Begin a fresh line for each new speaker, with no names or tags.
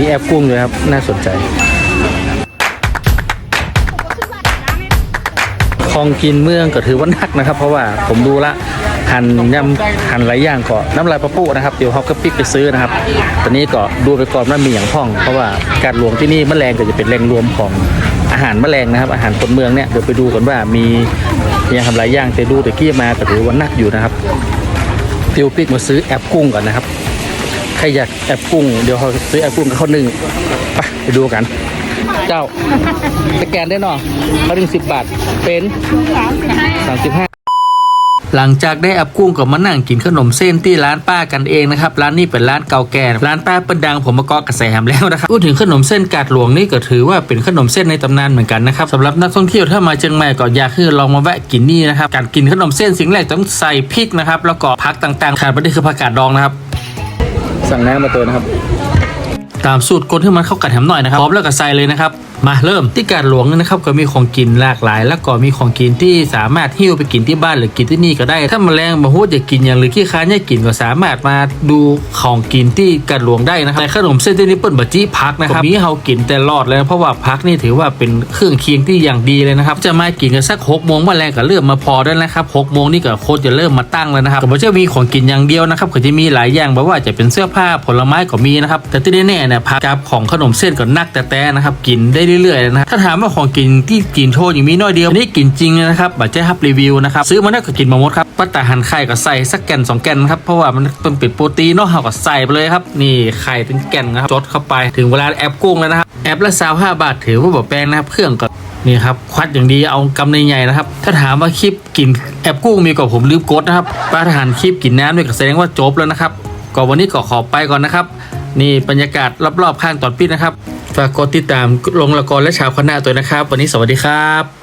มีแอปกุ้งด้วยครับ น่าสนใจ ของกินเมืองก็ถือว่านักนะครับ เพราะว่าผมดูละหั่นยำหั่นหลายอย่างก็น้ำลายปะปุนะครับเดี๋ยวเขาก็ปิกไปซื้อนะครับ ตอนนี้ก็ดูไปก่อนว่ามีอย่างพ่อง เพราะว่าการรวมที่นี่แมลงก็จะเป็นแหล่งรวมของอาหารแมลงนะครับ อาหารคนเมืองเนี่ยเดี๋ยวไปดูกันว่ามีอย่างทำหลายอย่างแต่ดูแต่กี้มาก็ถือว่านักอยู่นะครับเดี๋ยวปิกมาซื้อแอปกุ้งก่อนนะครับ ใครอยากแอปกุ้งเดี๋ยวเขาซื้อแอปกุ้งกับข้าวนึ่งไปไปดูกัน เจ้าสแกนได้เนาะเขาถึงสิบบาท เป็นสามสิบห้าหลังจากได้แอปกุ้งก็มานั่งกินขนมเส้นที่ร้านป้ากันเองนะครับร้านนี้เป็นร้านเก่าแก่ร้านป้าเปิ้นดังผมมาเกอกระแสแฮมแล้วนะครับพูดถึงขนมเส้นกาดหลวงนี่ก็ถือว่าเป็นขนมเส้นในตำนานเหมือนกันนะครับสำหรับนักท่องเที่ยวถ้ามาเชียงใหม่ก็อยากให้ลองมาแวะกินนี่นะครับการกินขนมเส้นสิ่งแรกต้องใส่พริกนะครับแล้วก็ผักต่างๆขาดไม่ได้คือผักกาดดองนะครับ สั่งน้ำมาเติมนะครับ ตามสูตรกดให้มันเข้ากันแถมหน่อยนะครับพร้อมแล้วก็ใส่เลยนะครับมาเริ่มที่การหลวงนี่นะครับก็มีของกินหลากหลาย แล้วก็มีของกินที่สามารถหิ้วไปกินที่บ้านหรือกินที่นี่ก็ได้ ถ้าแมลงมาหูดอยากกินอย่างหรือขี้ค้านอยากกินก็สามารถมาดูของกินที่การหลวงได้นะครับในขนมเส้นที่นี่เปิ้ลบะจี้พักนะครับมีเฮากินแต่รอดเลยนะเพราะว่าพักนี่ถือว่าเป็นเครื่องเคียงที่อย่างดีเลยนะครับจะมากินกันสักหกโมงแมลงก็เริ่มมาพอได้แล้วนะครับหกโมงนี่ก็โคตรจะเริ่มมาตั้งแล้วนะครับก็ไม่ใช่มีของกินอย่างเดียวนะครับก็จะมีหลายอย่างแบบว่าจะเป็นเสื้อผ้าผลไม้ก็มีนะครับแต่ที่แน่ๆเนี่ยพักกับของขนมเส้นก็นักแต่แต่นะครับกินได้เรื่อยๆนะถ้าถามว่าของกินที่กินโชว์อย่างมีน้อยเดียวอันนี้กินจริงนะครับบัตรเจ้าฮับรีวิวนะครับซื้อมาได้ก็กินมาหมดครับปัตตาหันไข่ก็ใส่สักแก่นสองแก่นครับเพราะว่ามันเป็นเป็ดโปรตีนเนาะเราก็ใส่ไปเลยครับนี่ไข่เป็นแก่นนะครับจดเข้าไปถึงเวลาแอปกุ้งแล้วนะครับแอปละสาวห้าบาทถือว่าแบบแพงนะครับเครื่องก็นี่ครับควัดอย่างดีเอากำในใหญ่นะครับ ถ้าถามว่าคลิปกินแอบกุ้งมีกับผมลืมกดนะครับป้าทหารคลิปกินน้ำเนี่ยก็แสดงว่าจบแล้วนะครับก็วันนี้ก็ขอไปก่อนนะครับ นี่บรรยากาศรอบๆข้างตอนปิดนะครับ ฝากกดติดตามลงละครและชาวคณะตัวนะครับ วันนี้สวัสดีครับ